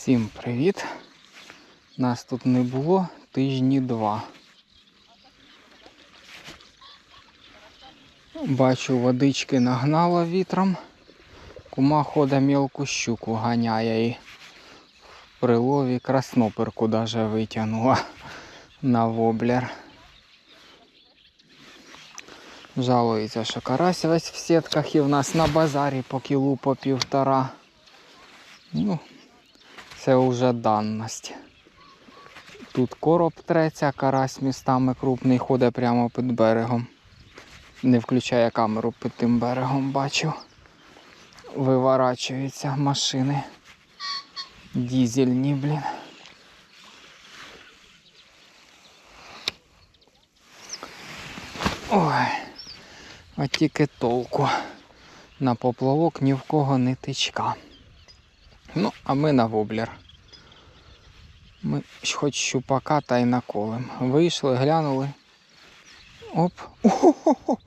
Всім привіт! Нас тут не було тижні два. Бачу, водички нагнала вітром. Кума хода мілку щуку ганяє і в прилові красноперку даже витягнула на воблер. Жалується, що карась весь в сітках і в нас на базарі по кілу по півтора. Ну, це вже данність. Тут короб треться, карась містами крупний ходить прямо під берегом. Не включає камеру під тим берегом, бачу. Виворачуються машини. Дізельні, блін. Ой, от тільки толку. На поплавок ні в кого не тичка. Ну, а ми на воблер. Ми хоч щупака та й наколем. Вийшли, глянули. Оп. О-хо-хо!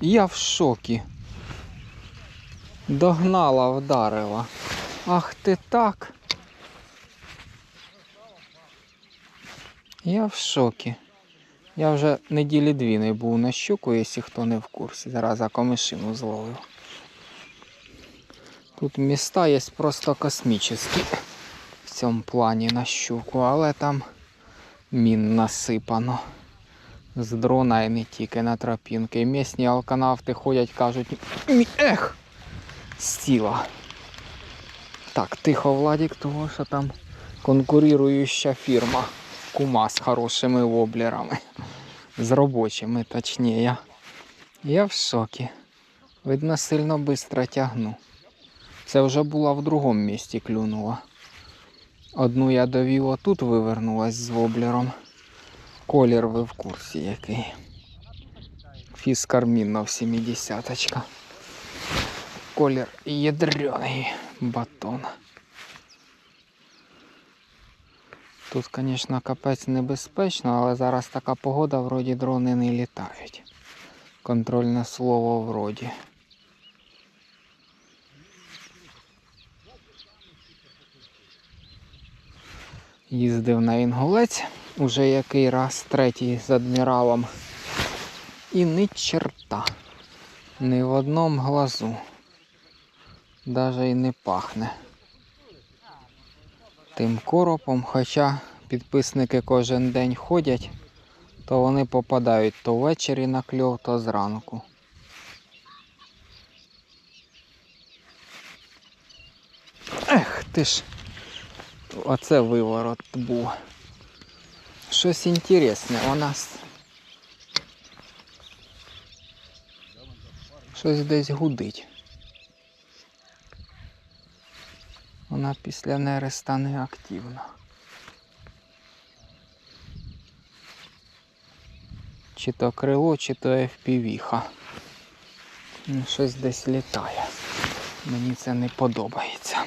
Я в шокі. Догнала, вдарила. Ах ти так. Я в шокі. Я вже неділі дві не був на щуку, якщо хто не в курсі. Зараз за комишину зловив. Тут міста є просто космічні в цьому плані на щуку, але там мін насипано. З дрона і не тільки на тропінки. Місні алканавти ходять, кажуть, «Мі- ех! Стіла. Так, тихо, Владик, того що там конкуруюча фірма. Кума з хорошими воблерами. З робочими, точніше. Я в шокі. Видно, сильно швидко тягну. Це вже була в другому місці клюнула. Одну я довів отут вивернулась з воблером. Колір ви в курсі який. Фіскармінов 70 Колір ядрений батон. Тут, звісно, капець небезпечно, але зараз така погода, вроді дрони не літають. Контрольне слово вроді. Їздив на інгулець уже який раз, третій з адміралом. І ні черта. Ні в одному глазу. Даже і не пахне. Тим коропом, хоча підписники кожен день ходять, то вони попадають то ввечері на кльов, то зранку. Ех ти ж. Оце виворот був. Щось інтересне у нас. Щось десь гудить. Вона після нереста не активна. Чи то крило, чи то FPV-ха. Щось десь літає. Мені це не подобається.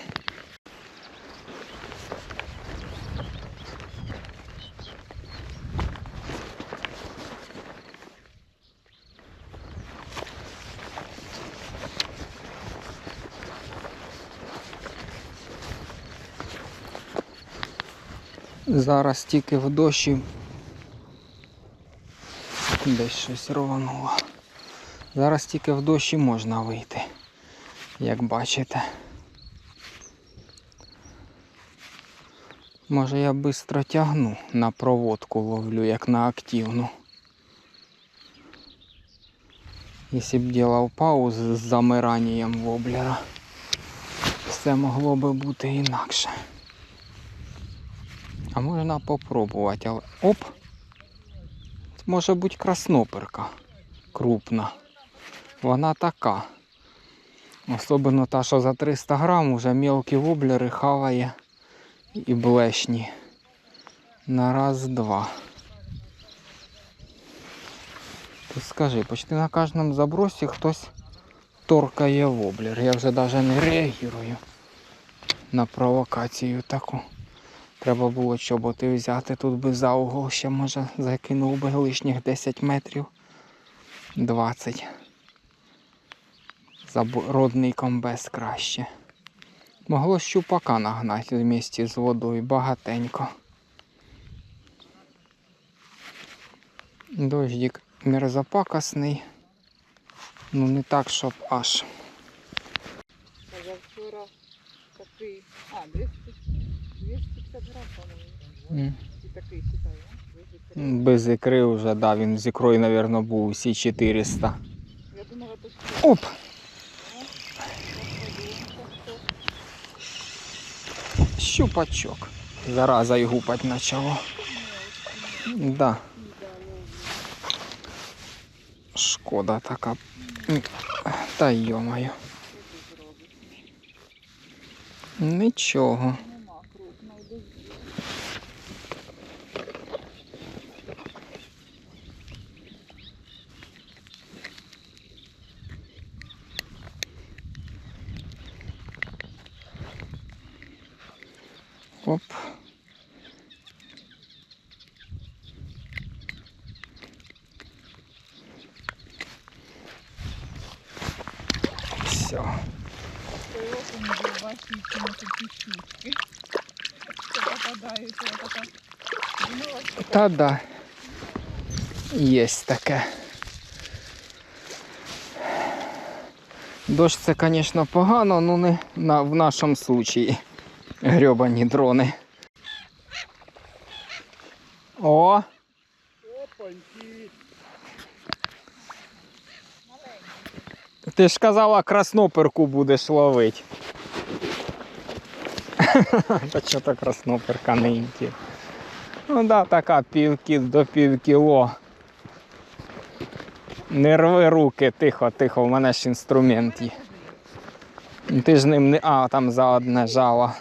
Зараз тільки в дощі десь щось рвануло. Зараз тільки в дощі можна вийти, як бачите. Може я швидко тягну на проводку ловлю, як на активну. Якщо б ділав паузу з замиранням воблера, все могло би бути інакше. А можна попробувати, але оп! Це може бути красноперка крупна. Вона така. Особливо та, що за 300 грам вже мілкі воблери хаває і блешні. На раз-два. Ти скажи, почти на кожному забросі хтось торкає воблер. Я вже навіть не реагую на провокацію таку. Треба було чоботи взяти, тут би за угол ще може закинув би лишніх 10 метрів 20. Забородний комбез краще. Могло щупака нагнати в місті з водою багатенько. Дождик мерзопакосний. Ну не так, щоб аж. А я вчора такий. А, 200, 250 грам, по-моєму. І такий читаю. Без ікри вже, да, він з ікрою, мабуть, був всі 400. Я думала, то що. Оп! Щупачок. Зараза й гупать почало. Да, шкода така. Та йомаю. Нічого. Нема крупної дозі. Оп. Все. Той окунь був ваші ці на такі штучки. Що попадають, я така. Думала, що Та да. Есть таке. Дощ це, звісно, погано, але не в нашому случаї. Грьобані дрони. О! Опаньки! Ти ж казала, красноперку будеш ловити. Та що то красноперка інті? Ну да, така півкі до півкіло. Не рви руки, тихо, тихо, в мене ж інструмент є. Ти ж ним не. А, там за одне жало.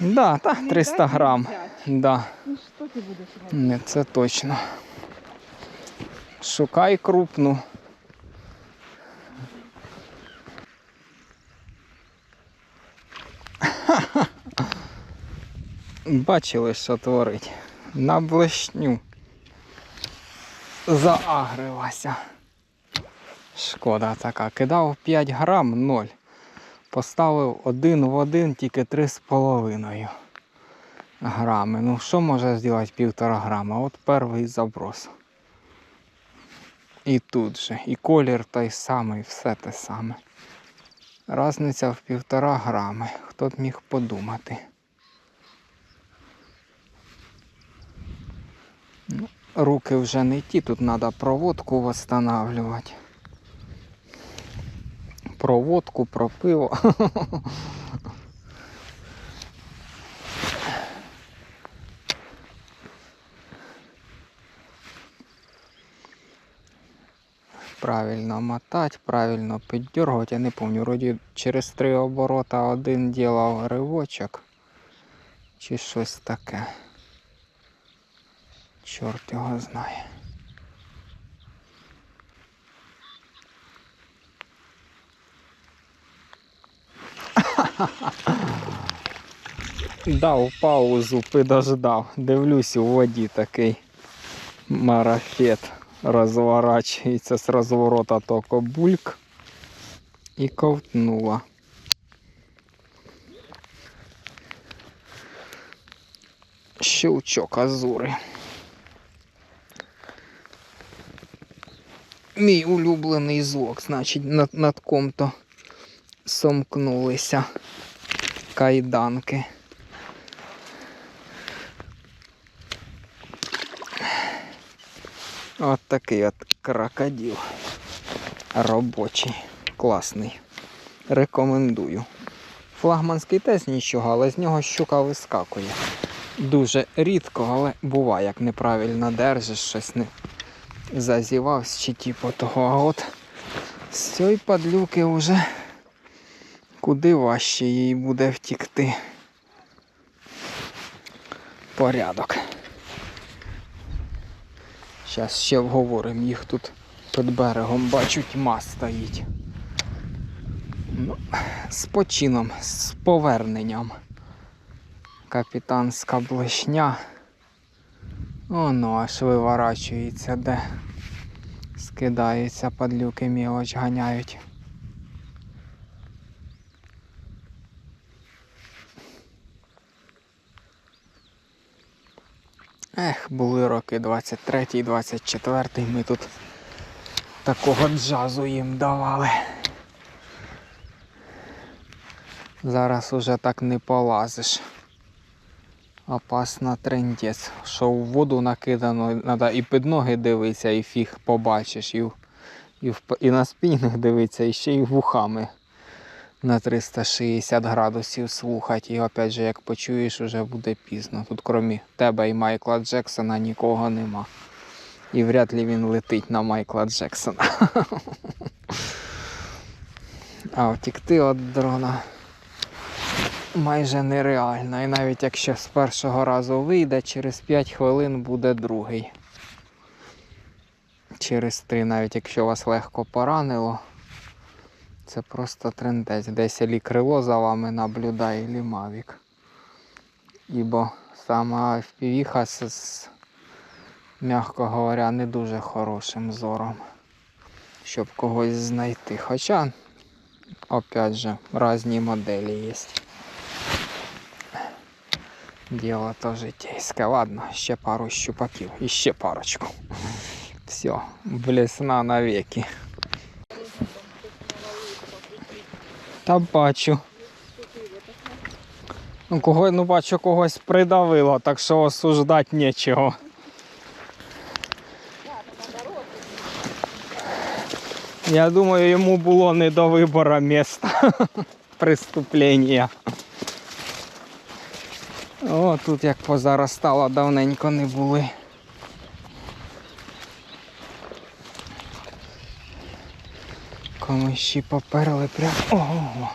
Да, та 300 грам. Да. Ну що ти будеш робити? Не, це точно. Шукай крупну. Бачили, що творить. На блешню. Заагрилася. Шкода така. Кидав 5 грам 0. Поставив один в один, тільки 3,5 грами. Ну що може зробити півтора грама? От перший заброс. І тут же. І колір той самий, все те саме. Разниця в півтора грами. Хто б міг подумати. Ну, руки вже не ті, тут треба проводку восстанавливати. Проводку, про пиво. правильно мотати, правильно піддергувати. Я не пам'ятаю, вроді через три оборота один ділав ривочок. Чи щось таке. Чорт його знає. Дав паузу, підождав. Дивлюсь у воді такий марафет розворачується з розворота токо бульк і ковтнула. Щелчок азури. Мій улюблений звук, значить, над, над ком-то сомкнулися кайданки. От такий от крокодил. Робочий. Класний. Рекомендую. Флагманський теж нічого, але з нього щука вискакує. Дуже рідко, але буває, як неправильно держиш, щось не зазівався чи типу того. А от з цієї падлюки вже куди важче їй буде втікти. Порядок. Зараз ще вговоримо, їх тут під берегом бачу, тьма стоїть. Ну, з почином, з поверненням. Капітанська блешня. Оно аж виворачується, де скидаються падлюки мілоч ганяють. Ех, були роки 23-й, 24-й, ми тут такого джазу їм давали. Зараз уже так не полазиш. Опасно трендець. Що в воду накидано, треба і під ноги дивитися, і фіг побачиш, і, і, і на спінінг дивитися, і ще й вухами на 360 градусів слухати. І опять же, як почуєш, вже буде пізно. Тут крім тебе і Майкла Джексона нікого нема. І вряд ли він летить на Майкла Джексона. А втікти від дрона майже нереально. І навіть якщо з першого разу вийде, через 5 хвилин буде другий. Через 3, навіть якщо вас легко поранило, це просто трендець. Десь лі крило за вами наблюдає, лі мавік. Ібо сама з, з, м'яко говоря, не дуже хорошим зором, щоб когось знайти. Хоча, опять же, різні моделі є. Діло то житейське. Ладно, ще пару щупаків. І ще парочку. Все, блесна навеки. Та бачу. Ну, кого, ну бачу, когось придавило, так що осуждати нічого. Я думаю, йому було не до вибору міста преступлення. О, тут як позаростало, давненько не були. Комиші поперли прям. Ого.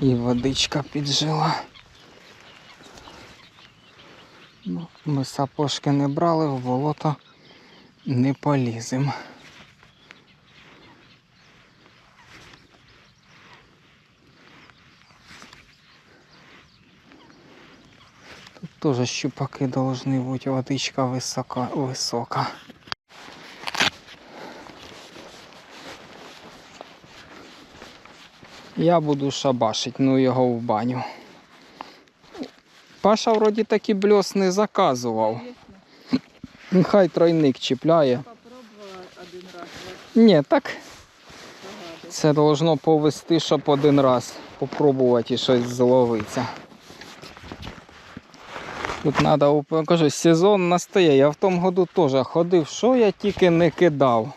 І водичка піджила. Ну, ми сапожки не брали, в болото не поліземо. Тут тоже щупаки должны быть, водичка висока, висока. Я буду шабашить, ну його в баню. Паша вроді такі бльос не заказував. Хай тройник чіпляє. Один раз. Ні, так це должно повести, щоб один раз попробувати щось зловитися. Тут треба, кажу, сезон настає. Я в тому году теж ходив, що я тільки не кидав.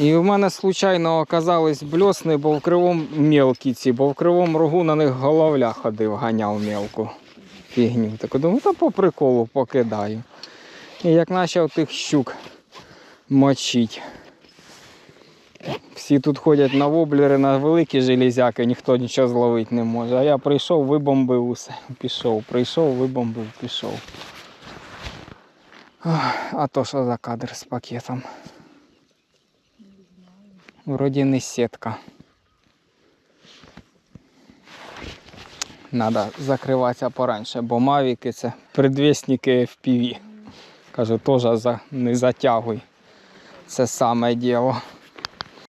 І в мене случайно оказались бльосни, бо в кривому мелкі ці, бо в кривому рогу на них головля ходив, ганяв мелку фігню. Так думаю, та по приколу покидаю. І як почав тих щук мочить. Всі тут ходять на воблери, на великі железяки, ніхто нічого зловити не може. А я прийшов, вибомбив усе. Пішов, прийшов, вибомбив, пішов. А то що за кадр з пакетом? Вроді не сітка. Надо закриватися пораньше, бо мавіки це предвісники FPV. Кажу, теж не затягуй. Це саме діло.